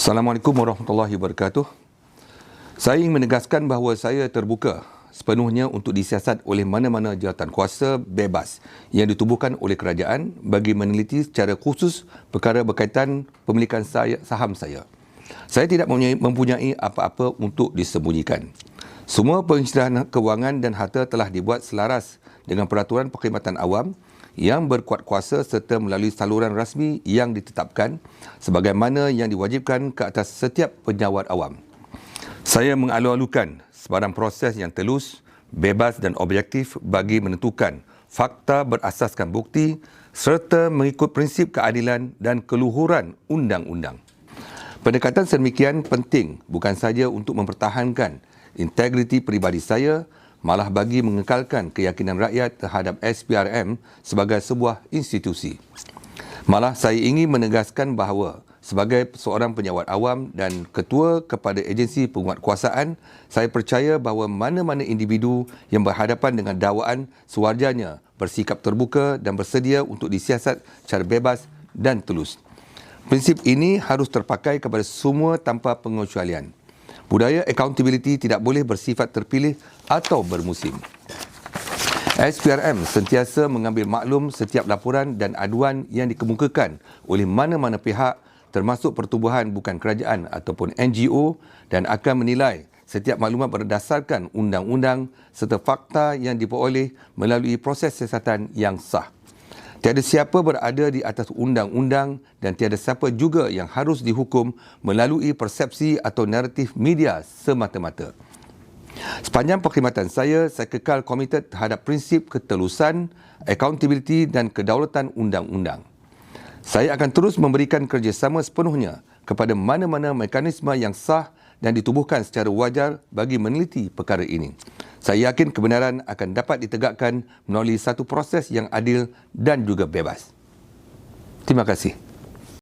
Assalamualaikum warahmatullahi wabarakatuh. Saya ingin menegaskan bahawa saya terbuka sepenuhnya untuk disiasat oleh mana-mana jawatan kuasa bebas yang ditubuhkan oleh kerajaan bagi meneliti secara khusus perkara berkaitan pemilikan saya, saham saya. Saya tidak mempunyai apa-apa untuk disembunyikan. Semua pengisytiharan kewangan dan harta telah dibuat selaras dengan peraturan perkhidmatan awam yang berkuat kuasa serta melalui saluran rasmi yang ditetapkan sebagaimana yang diwajibkan ke atas setiap penyawat awam. Saya mengalu-alukan sebarang proses yang telus, bebas dan objektif bagi menentukan fakta berasaskan bukti serta mengikut prinsip keadilan dan keluhuran undang-undang. Pendekatan sedemikian penting bukan saja untuk mempertahankan integriti peribadi saya malah bagi mengekalkan keyakinan rakyat terhadap SPRM sebagai sebuah institusi. Malah saya ingin menegaskan bahawa sebagai seorang penyawat awam dan ketua kepada agensi penguatkuasaan, saya percaya bahawa mana-mana individu yang berhadapan dengan dakwaan sewajarnya bersikap terbuka dan bersedia untuk disiasat secara bebas dan tulus. Prinsip ini harus terpakai kepada semua tanpa pengecualian. Budaya accountability tidak boleh bersifat terpilih atau bermusim. SPRM sentiasa mengambil maklum setiap laporan dan aduan yang dikemukakan oleh mana-mana pihak termasuk pertubuhan bukan kerajaan ataupun NGO dan akan menilai setiap maklumat berdasarkan undang-undang serta fakta yang diperoleh melalui proses siasatan yang sah. Tiada siapa berada di atas undang-undang dan tiada siapa juga yang harus dihukum melalui persepsi atau naratif media semata-mata. Sepanjang perkhidmatan saya, saya kekal komited terhadap prinsip ketelusan, accountability dan kedaulatan undang-undang. Saya akan terus memberikan kerjasama sepenuhnya kepada mana-mana mekanisme yang sah dan ditubuhkan secara wajar bagi meneliti perkara ini. Saya yakin kebenaran akan dapat ditegakkan melalui satu proses yang adil dan juga bebas. Terima kasih.